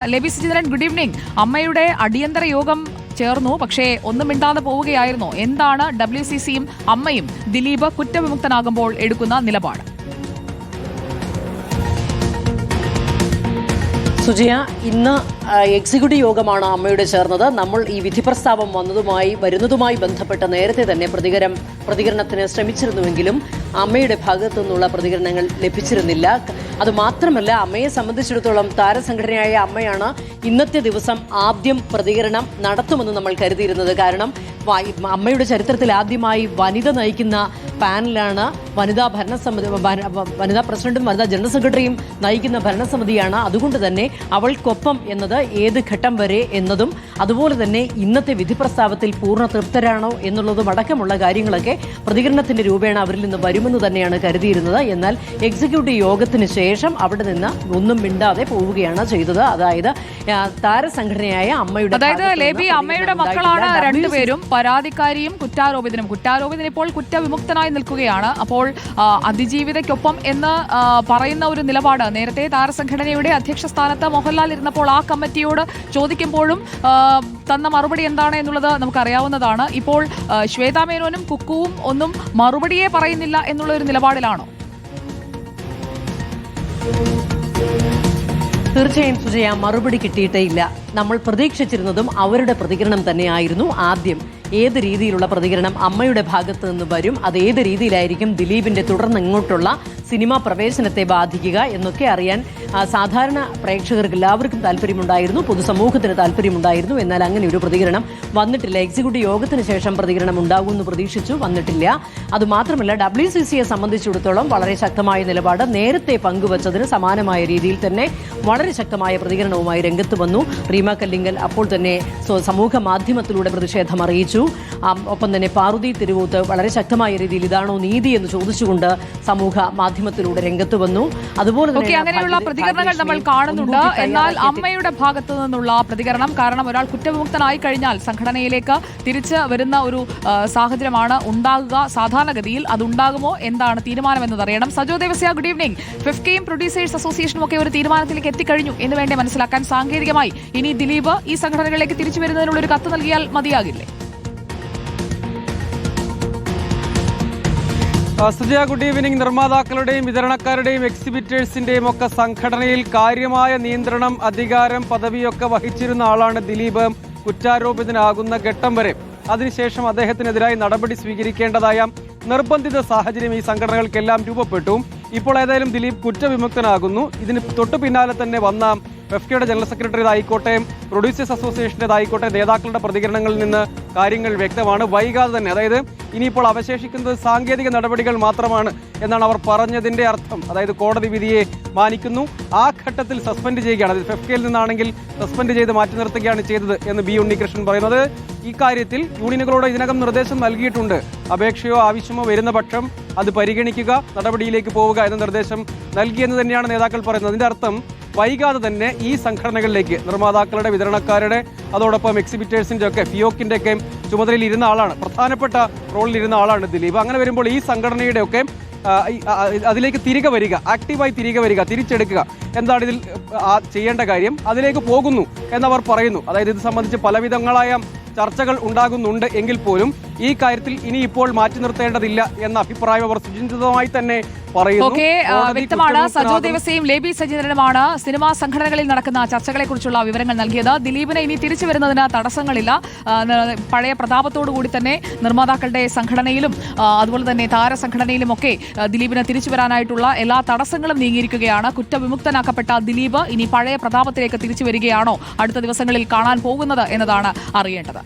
Leby സുചിന്ദ്രൻ good evening അമ്മയുടെ അടിയന്തര യോഗം ചേർന്നു പക്ഷേ ഒന്നും മിണ്ടാതെ പോവുകയായിരുന്നു. എന്താണ് ഡബ്ല്യു സി സിയും അമ്മയും ദിലീപ് കുറ്റവിമുക്തനാകുമ്പോൾ എടുക്കുന്ന നിലപാട്? സുജയ ഇന്ന് എക്സിക്യൂട്ടീവ് യോഗമാണ് അമ്മയുടെ ചേർന്നത്. നമ്മൾ ഈ വിധി പ്രസ്താവം വന്നതുമായി വരുന്നതുമായി ബന്ധപ്പെട്ട് നേരത്തെ തന്നെ പ്രതികരം പ്രതികരണത്തിന് ശ്രമിച്ചിരുന്നുവെങ്കിലും അമ്മയുടെ ഭാഗത്തു നിന്നുള്ള പ്രതികരണങ്ങൾ ലഭിച്ചിരുന്നില്ല. അതുമാത്രമല്ല അമ്മയെ സംബന്ധിച്ചിടത്തോളം താരസംഘടനയായ അമ്മയാണ് ഇന്നത്തെ ദിവസം ആദ്യം പ്രതികരണം നടത്തുമെന്ന് നമ്മൾ കരുതിയിരുന്നത്. കാരണം അമ്മയുടെ ചരിത്രത്തിൽ ആദ്യമായി വനിത നയിക്കുന്ന പാനലാണ് വനിതാ ഭരണസമിതി വന- വനിതാ പ്രസിഡന്റും വനിതാ ജനറൽ സെക്രട്ടറിയും നയിക്കുന്ന ഭരണസമിതിയാണ്. അതുകൊണ്ട് തന്നെ അവൾക്കൊപ്പം എന്നത് ഏത് ഘട്ടം വരെ എന്നതും അതുപോലെ തന്നെ ഇന്നത്തെ വിധി പ്രസ്താവത്തിൽ പൂർണ തൃപ്തരാണോ എന്നുള്ളതും അടക്കമുള്ള കാര്യങ്ങളൊക്കെ പ്രതികരണത്തിന്റെ രൂപേണ അവരിൽ നിന്ന് വരുമെന്ന് തന്നെയാണ് കരുതിയിരുന്നത്. എന്നാൽ എക്സിക്യൂട്ടീവ് യോഗത്തിന് ശേഷം അവിടെ നിന്ന് ഒന്നും മിണ്ടാതെ പോവുകയാണ് ചെയ്തത്. അതായത് താരസംഘടനയായ അമ്മയുടെ അതായത് ലേബി അമ്മയുടെ മക്കളാണ്. രണ്ടുപേരും പരാതിക്കാരിയും കുറ്റാരോപിതനും. കുറ്റാരോപിതൻ ഇപ്പോൾ കുറ്റവിമുക്തനായി നിൽക്കുകയാണ്. അപ്പോൾ അതിജീവിതയ്ക്കൊപ്പം എന്ന് പറയുന്ന ഒരു നിലപാട് നേരത്തെ താരസംഘടനയുടെ അധ്യക്ഷ സ്ഥാനത്ത് മോഹൻലാൽ ഇരുന്നപ്പോൾ ആ കമ്മിറ്റിയോട് ചോദിക്കുമ്പോഴും തന്ന മറുപടി എന്താണ് എന്നുള്ളത് നമുക്കറിയാവുന്നതാണ്. ഇപ്പോൾ ശ്വേതാ മേനോനും കുക്കുവും ഒന്നും മറുപടിയെ പറയുന്നില്ല എന്നുള്ള ഒരു നിലപാടിലാണോ? തീർച്ചയായും സുജയ മറുപടി കിട്ടിയിട്ടേ ഇല്ല. നമ്മൾ പ്രതീക്ഷിച്ചിരുന്നതും അവരുടെ പ്രതികരണം തന്നെയായിരുന്നു ആദ്യം. ഏത് രീതിയിലുള്ള പ്രതികരണം അമ്മയുടെ ഭാഗത്ത് നിന്ന് വരും അത് ഏത് രീതിയിലായിരിക്കും ദിലീപിന്റെ തുടർന്ന് ഇങ്ങോട്ടുള്ള സിനിമാ പ്രവേശനത്തെ ബാധിക്കുക എന്നൊക്കെ അറിയാൻ സാധാരണ പ്രേക്ഷകർക്ക് എല്ലാവർക്കും താല്പര്യമുണ്ടായിരുന്നു പൊതുസമൂഹത്തിന് താല്പര്യമുണ്ടായിരുന്നു. എന്നാൽ അങ്ങനെ ഒരു പ്രതികരണം വന്നിട്ടില്ല. എക്സിക്യൂട്ടീവ് യോഗത്തിന് ശേഷം പ്രതികരണം ഉണ്ടാകുമെന്ന് പ്രതീക്ഷിച്ചു വന്നിട്ടില്ല. അതുമാത്രമല്ല ഡബ്ല്യു സി സിയെ സംബന്ധിച്ചിടത്തോളം വളരെ ശക്തമായ നിലപാട് നേരത്തെ പങ്കുവച്ചതിന് സമാനമായ രീതിയിൽ തന്നെ വളരെ ശക്തമായ പ്രതികരണവുമായി രംഗത്ത് വന്നു. റീമ കല്ലിങ്കൽ അപ്പോൾ തന്നെ സമൂഹ മാധ്യമത്തിലൂടെ പ്രതിഷേധം അറിയിച്ചു. ഒപ്പം തന്നെ പാർവതി തിരുവൂത്ത് വളരെ ശക്തമായ രീതിയിൽ ഇതാണോ നീതി എന്ന് ചോദിച്ചുകൊണ്ട് സമൂഹ മാധ്യമത്തിലൂടെ രംഗത്ത് വന്നു. അതുപോലെ തന്നെ അങ്ങനെയുള്ള പ്രതികരണങ്ങൾ നമ്മൾ കാണുന്നുണ്ട്. എന്നാൽ അമ്മയുടെ ഭാഗത്തു നിന്നുള്ള പ്രതികരണം കാരണം ഒരാൾ കുറ്റവിമുക്തനായി കഴിഞ്ഞാൽ സംഘടനയിലേക്ക് തിരിച്ച് വരുന്ന ഒരു സാഹചര്യമാണ് ഉണ്ടാകുക. സാധാരണഗതിയിൽ അതുണ്ടാകുമോ? എന്താണ് തീരുമാനം എന്നതറിയണം സജോ ദേവസ്യ ഗുഡ് ഈവനിംഗ് ഫിഫ്കയും പ്രൊഡ്യൂസേഴ്സ് അസോസിയേഷനും ഒക്കെ ഒരു തീരുമാനത്തിലേക്ക് എത്തിക്കഴിഞ്ഞു. എന്ന് വേണ്ടി മനസ്സിലാക്കാൻ സാങ്കേതികമായി ഇനി ദിലീപ് ഈ സംഘടനകളിലേക്ക് തിരിച്ചു വരുന്നതിനുള്ള ഒരു കത്ത് നൽകിയാൽ മതിയാകില്ലേ? സുജയ ഗുഡ് ഈവനിങ് നിർമ്മാതാക്കളുടെയും വിതരണക്കാരുടെയും എക്സിബിറ്റേഴ്സിന്റെയും ഒക്കെ സംഘടനയിൽ കാര്യമായ നിയന്ത്രണം അധികാരം പദവിയൊക്കെ വഹിച്ചിരുന്ന ആളാണ് ദിലീപ്. കുറ്റാരോപിതനാകുന്ന ഘട്ടം വരെ. അതിനുശേഷം അദ്ദേഹത്തിനെതിരായി നടപടി സ്വീകരിക്കേണ്ടതായ നിർബന്ധിത സാഹചര്യം ഈ സംഘടനകൾക്കെല്ലാം രൂപപ്പെട്ടു. ഇപ്പോൾ ഏതായാലും ദിലീപ് കുറ്റവിമുക്തനാകുന്നു. ഇതിന് തൊട്ടു പിന്നാലെ തന്നെ വന്ന എഫ് എഫ്കെയുടെ ജനറൽ സെക്രട്ടറിയതായിക്കോട്ടെ പ്രൊഡ്യൂസേഴ്സ് അസോസിയേഷന്റെതായിക്കോട്ടെ നേതാക്കളുടെ പ്രതികരണങ്ങളിൽ നിന്ന് കാര്യങ്ങൾ വ്യക്തമാണ്. വൈകാതെ തന്നെ അതായത് ഇനിയിപ്പോൾ അവശേഷിക്കുന്നത് സാങ്കേതിക നടപടികൾ മാത്രമാണ് എന്നാണ് അവർ പറഞ്ഞതിന്റെ അർത്ഥം. അതായത് കോടതി വിധിയെ മാനിക്കുന്നു. ആ ഘട്ടത്തിൽ സസ്പെൻഡ് ചെയ്യുകയാണ്. അതായത് ഫെഫ്കയിൽ നിന്നാണെങ്കിൽ സസ്പെൻഡ് ചെയ്ത് മാറ്റി നിർത്തുകയാണ് ചെയ്തത് എന്ന് ബി ഉണ്ണികൃഷ്ണൻ പറയുന്നത്. ഇക്കാര്യത്തിൽ കാര്യത്തിൽ യൂണിയനുകളോട് ഇതിനകം നിർദ്ദേശം നൽകിയിട്ടുണ്ട്. അപേക്ഷയോ ആവശ്യമോ വരുന്ന പക്ഷം അത് പരിഗണിക്കുക നടപടിയിലേക്ക് പോവുക എന്ന നിർദ്ദേശം നൽകിയെന്ന് തന്നെയാണ് നേതാക്കൾ പറയുന്നത്. അതിന്റെ അർത്ഥം വൈകാതെ തന്നെ ഈ സംഘടനകളിലേക്ക് നിർമ്മാതാക്കളുടെ വിതരണക്കാരുടെ അതോടൊപ്പം എക്സിബിറ്റേഴ്സിന്റെ ഒക്കെ ഫിയോക്കിന്റെ ഒക്കെ ചുമതലയിൽ ഇരുന്ന ആളാണ്. പ്രധാനപ്പെട്ട റോളിൽ ഇരുന്ന ആളാണ് ദിലീപ്. അങ്ങനെ വരുമ്പോൾ ഈ സംഘടനയുടെ ഒക്കെ അതിലേക്ക് തിരികെ വരിക ആക്റ്റീവായി തിരികെ വരിക തിരിച്ചെടുക്കുക. എന്താണ് ഇതിൽ ചെയ്യേണ്ട കാര്യം? അതിലേക്ക് പോകുന്നു എന്നവർ പറയുന്നു. അതായത് ഇത് സംബന്ധിച്ച് പലവിധങ്ങളായ ചർച്ചകൾ ഉണ്ടാകുന്നുണ്ട് എങ്കിൽ പോലും ഈ കാര്യത്തിൽ ഇനി ഇപ്പോൾ മാറ്റി നിർത്തേണ്ടതില്ല എന്ന അഭിപ്രായം അവർ സുചിന്തിതമായി തന്നെ ഓക്കെ വ്യക്തമാണ്. സജോ ദേവസയും ലേബി സജീന്ദ്രനുമാണ് സിനിമാ സംഘടനകളിൽ നടക്കുന്ന ചർച്ചകളെ കുറിച്ചുള്ള വിവരങ്ങൾ നൽകിയത്. ദിലീപിനെ ഇനി തിരിച്ചു വരുന്നതിന് തടസ്സങ്ങളില്ല. പഴയ പ്രതാപത്തോടു കൂടി തന്നെ നിർമ്മാതാക്കളുടെ സംഘടനയിലും അതുപോലെ തന്നെ താരസംഘടനയിലും ഒക്കെ ദിലീപിനെ ദിലീപിന് തിരിച്ചു വരാനായിട്ടുള്ള എല്ലാ തടസ്സങ്ങളും നീങ്ങിയിരിക്കുകയാണ്. കുറ്റവിമുക്തനാക്കപ്പെട്ട ദിലീപ് ഇനി പഴയ പ്രതാപത്തിലേക്ക് തിരിച്ചു വരികയാണോ? അടുത്ത ദിവസങ്ങളിൽ കാണാൻ പോകുന്നത് എന്നതാണ് അറിയേണ്ടത്.